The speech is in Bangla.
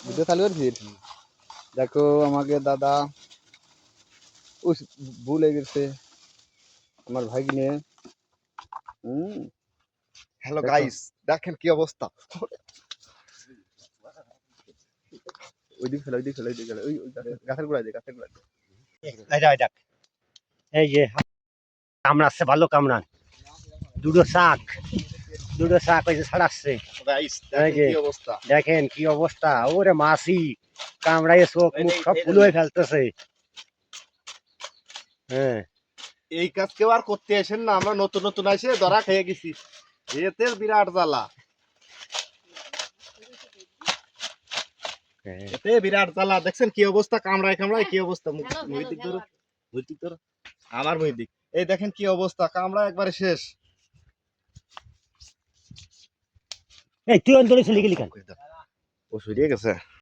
ভিডিও চালু করছিস দেখো আমাকে দাদা উস ভুলে গেছে। আমার ভাগ্নে হুম? হ্যালো গাইস দেখেন কি অবস্থা। ওই দিক ফেলে ওই দিক ফেলে ওই দিক ফেলে। ওই গাছের- গোড়ায় দে গাছের গোড়ায় দে। এই যে কামড়াচ্ছে ভালো কামড়ান দুটো শাক। দুটো শাক ছাড়াচ্ছে অবস্থা। দেখেন কি অবস্থা। ওরে মাসি কামড়াইয়ে চোখ মুখ সব ফুল হয়ে ফেলতেছে। হ্যাঁ। এই কাজ কেউ আর করতে আসেন না আমরা নতুন নতুন এসে ধরা খেয়ে গেছি। এতে বিরাট জ্বালা। হ্যাঁ। এতে বিরাট জ্বালা। দেখছেন কি অবস্থা? কামড়ায় কামড়ায় কি অবস্থা? মুই ধরো মুই দিক ধরো। আমার মুই দিক। এই দেখেন কি অবস্থা। কামড়া একবারে শেষ। এই তুই অন্তরে চলে গেলি কেন ও সরিয়ে গেছে।